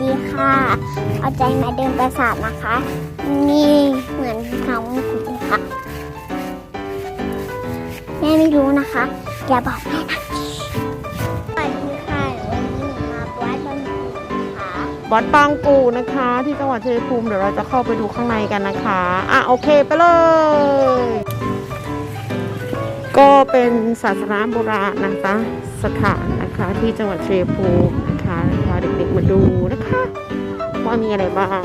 ดีค่ะ เอาใจมาเดินปราสาทนะคะ นี่เหมือนเขามงกุฎเลยค่ะ แม่ไม่รู้นะคะ อย่าบอกแม่นะสวัสดีค่ะวันนี้หนูมาวัดบางกุฎนะคะวัดบางกูนะคะ ที่จังหวัดชัยภูมิเดี๋ยวเราจะเข้าไปดูข้างในกันนะคะ อะโอเคไปเลย ก็เป็นศาสนาโบราณนะคะสถานนะคะที่จังหวัดชัยภูมินะคะพาเด็กๆมาดูนะคะว่ามีอะไรบ้าง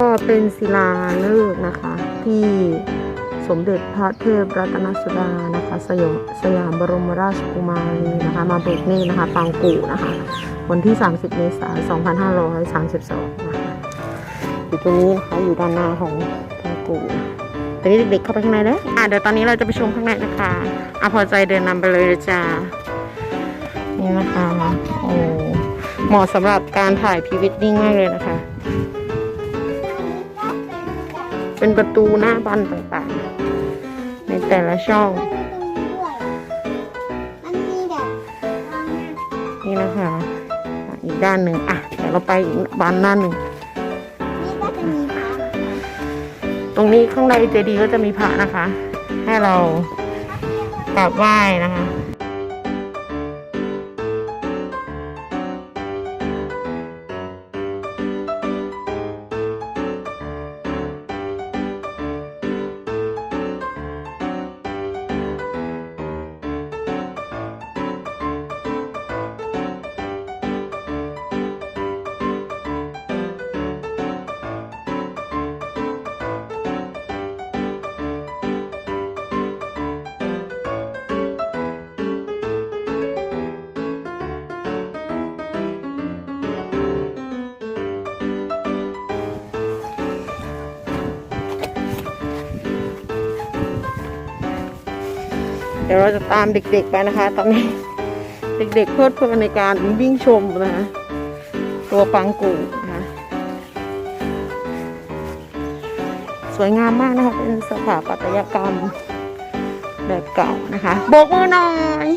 ก็เป็นศิลาฤกษ์นะคะ ที่สมเด็จพระเทพรัตนสุดานะคะสยามสยามบรมราชกุมารีนะคะ มาเบิกเนตรนะคะปางกูนะคะ วันที่ 30 เมษายน 2532 นะคะอยู่ตรงนี้นะคะอยู่ด้านหน้าของปางกูนนี้ เด็กๆเข้าไปข้างในแล้วอะเดี๋ยวตอนนี้เราจะไปชมข้างในนะคะอะพอใจเดินนำไปเลยนะจ้านี่นะคะโอ้เหมาะสำหรับการถ่ายพรีเวดดิ้งมากเลยนะคะ เป็นประตูหน้าบ้านต่างๆ ในแต่ละช่องมันมีแบบนี่นะคะอะอีกด้านหนึ่งอะเดี๋ยวเราไปอีกบ้านหน้าหนึ่ง ตรงนี้ข้างในเจดีย์ก็จะมีพระนะคะ ให้เรากราบไหว้นะคะ เดี๋ยวเราจะตามเด็กๆไปนะคะ ตอนนี้ เด็กๆเพลิดเพลินในการวิ่งชมนะคะตัวปังกูนะคะสวยงามมากนะคะ เป็นสถาปัตยกรรมแบบเก่านะคะโบกมือหน่อย